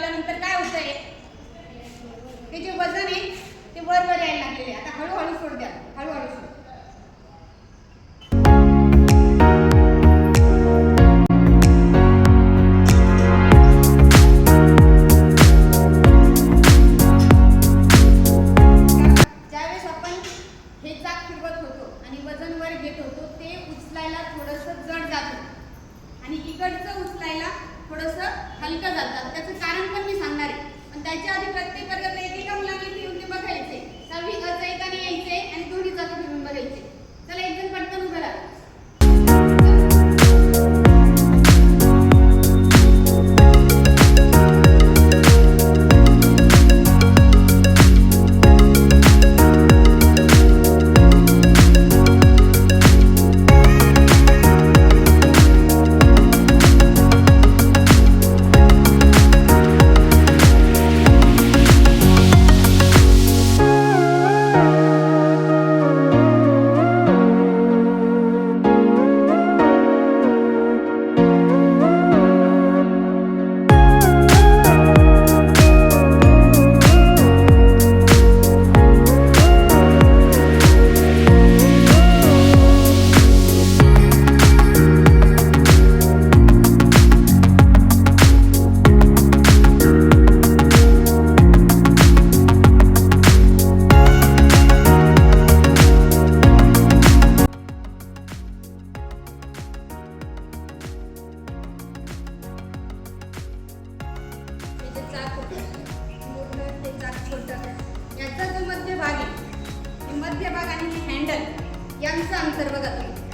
लावल्यानंतर काय होतंय? हे जे वजन आहे ते वर वर यायला लागलेले आता हळूहळू सोड द्या. हळूहळू सोड. ज्यावेळेस थोडंसं जड जातं आणि इकडचं उचलायला थोडंसं हलकं जातात. त्याचं कारण पण मी सांगणार आहे. पण त्याच्या आधी प्रत्येक वर्गातल्या एकेका मुलांना मध्यभाग आणि हँडल यांचं अंतर बघा तुम्ही